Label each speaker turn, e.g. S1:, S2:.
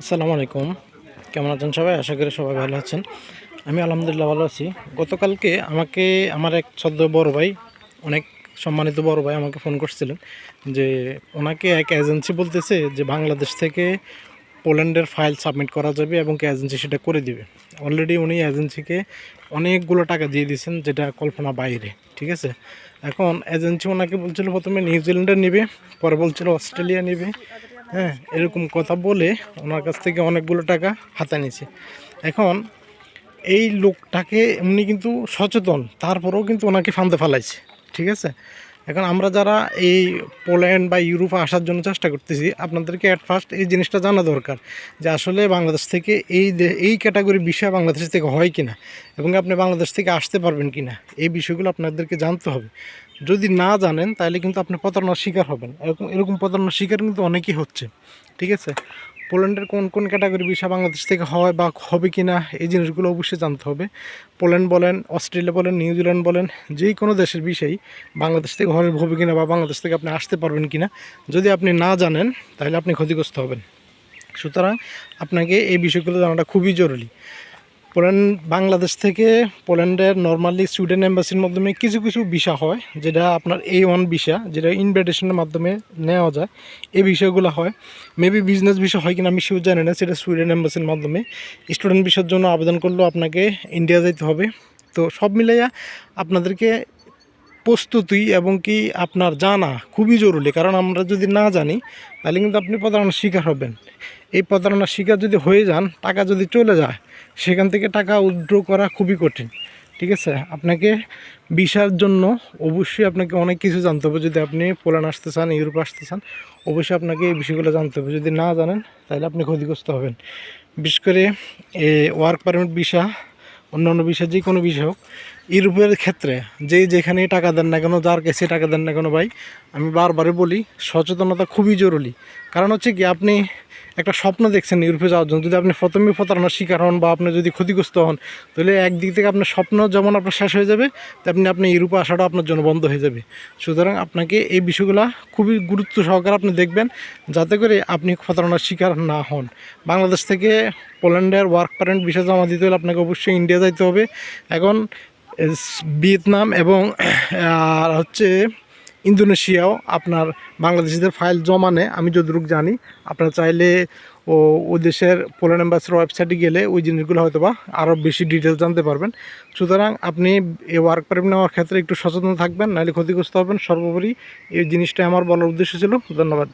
S1: আসসালামু আলাইকুম। কেমন আছেন সবাই? আশা করি সবাই ভালো আছেন। আমি আলহামদুলিল্লাহ ভালো আছি। গতকালকে আমাকে, আমার এক সদ্য বড় ভাই, অনেক সম্মানিত বড় ভাই আমাকে ফোন করছিলেন যে ওনাকে এক এজেন্সি বলতেছে যে বাংলাদেশ থেকে পোল্যান্ডের ফাইল সাবমিট করা যাবে এবং এজেন্সি সেটা করে দিবে। অলরেডি উনি এজেন্সিকে অনেকগুলো টাকা দিয়ে দিয়েছেন, যেটা কল্পনা বাইরে, ঠিক আছে? এখন এজেন্সি ওনাকে বলছিল প্রথমে নিউজিল্যান্ডে নেবে, পরে বলছিল অস্ট্রেলিয়া নেবে হ্যাঁ এরকম কথা বলে ওনার কাছ থেকে অনেকগুলো টাকা হাতে নিয়েছে। এখন এই লোকটাকে এমনি কিন্তু সচেতন, তারপরেও কিন্তু ওনাকে ফান্দে ফেলাইছে, ঠিক আছে? এখন আমরা যারা এই পোল্যান্ড বা ইউরোপে আসার জন্য চেষ্টা করতেছি, আপনাদেরকে অ্যাট ফার্স্ট এই জিনিসটা জানা দরকার যে আসলে বাংলাদেশ থেকে এই এই ক্যাটাগরির বিষয় বাংলাদেশ থেকে হয় কিনা এবং আপনি বাংলাদেশ থেকে আসতে পারবেন কিনা, এই বিষয়গুলো আপনাদেরকে জানতে হবে। যদি না জানেন, তাহলে কিন্তু আপনি প্রতারণার শিকার হবেন। এরকম এরকম প্রতারণার শিকার কিন্তু অনেকেই হচ্ছে, ঠিক আছে? পোল্যান্ডের কোন কোন ক্যাটাগরি বিষয় বাংলাদেশ থেকে হয় বা হবে কি না এই জিনিসগুলো অবশ্যই জানতে হবে। পোল্যান্ড বলেন, অস্ট্রেলিয়া বলেন নিউজিল্যান্ড বলেন যে কোনো দেশের বিষয়ই বাংলাদেশ থেকে হবে হবে কিনা বা বাংলাদেশ থেকে আপনি আসতে পারবেন কিনা, যদি আপনি না জানেন, তাহলে আপনি ক্ষতিগ্রস্ত হবেন। সুতরাং আপনাকে এই বিষয়গুলো জানাটা খুবই জরুরি। পোল্যান্ড, বাংলাদেশ থেকে পোল্যান্ডের নর্মালি সুইডেন এম্বাসির মাধ্যমে কিছু কিছু ভিসা হয়, যেটা আপনার এ ওয়ান ভিসা যেটা ইনভাইটেশনের মাধ্যমে নেওয়া যায়। এই বিষয়গুলো হয়। মেবি বিজনেস ভিসা হয় কিনা আমি শিওর জানি না, সেটা সুইডেন এম্বাসির মাধ্যমে। স্টুডেন্ট ভিসার জন্য আবেদন করলেও আপনাকে ইন্ডিয়া যেতে হবে। তো সব মিলাইয়া আপনাদেরকে প্রস্তুতি এবং কি আপনার জানা খুবই জরুরি, কারণ আমরা যদি না জানি, তাহলে কিন্তু আপনি প্রতারণার শিকার হবেন। এই প্রতারণার শিকার যদি হয়ে যান, টাকা যদি চলে যায়, সেখান থেকে টাকা উইথড্র করা খুবই কঠিন। ঠিক আছে? আপনাকে ভিসার জন্য অবশ্যই আপনাকে অনেক কিছু জানতে হবে। যদি আপনি পোল্যান্ড আসতে চান, ইউরোপ আসতে চান, অবশ্যই আপনাকে এই বিষয়গুলো জানতে হবে। যদি না জানেন, তাহলে আপনি ক্ষতিগ্রস্ত হবেন। বিশেষ করে ওয়ার্ক পারমিট ভিসা, অন্যান্য বিষয় যে কোনো বিষয় হোক ইউরোপের ক্ষেত্রে যে যেখানে টাকা দেন না কেন, যার কাছে টাকা দেন না কেন ভাই, আমি বারবারই বলি, সচেতনতা খুবই জরুরি। কারণ হচ্ছে কি, আপনি একটা স্বপ্ন দেখছেন ইউরোপে যাওয়ার জন্য, যদি আপনি প্রথমে প্রতারণার শিকার হন বা আপনি যদি ক্ষতিগ্রস্ত হন, তাহলে একদিক থেকে আপনার স্বপ্ন যেমন আপনার শেষ হয়ে যাবে, তেমনি আপনি ইউরোপে আসাটা আপনার জন্য বন্ধ হয়ে যাবে। সুতরাং আপনাকে এই বিষয়গুলো খুবই গুরুত্ব সহকারে আপনি দেখবেন, যাতে করে আপনি প্রতারণার শিকার না হন। বাংলাদেশ থেকে পোল্যান্ডের ওয়ার্ক পারমিট বিষয় জমা দিতে হলে আপনাকে অবশ্যই ইন্ডিয়া যাইতে হবে। এখন ভিয়েতনাম এবং আর হচ্ছে ইন্দোনেশিয়াও আপনার বাংলাদেশিদের ফাইল জমা নেয়। আমি যতটুকু জানি, আপনারা চাইলে ও ওই দেশের পোল্যান্ড এম্বাসির ওয়েবসাইটে গেলে ওই জিনিসগুলো হয়তো বা আরও বেশি ডিটেলস জানতে পারবেন। সুতরাং আপনি এই ওয়ার্ক পারমিট নেওয়ার ক্ষেত্রে একটু সচেতন থাকবেন, নাহলে ক্ষতিগ্রস্ত হবেন। সর্বোপরি এই জিনিসটা আমার বলার উদ্দেশ্য ছিল। ধন্যবাদ।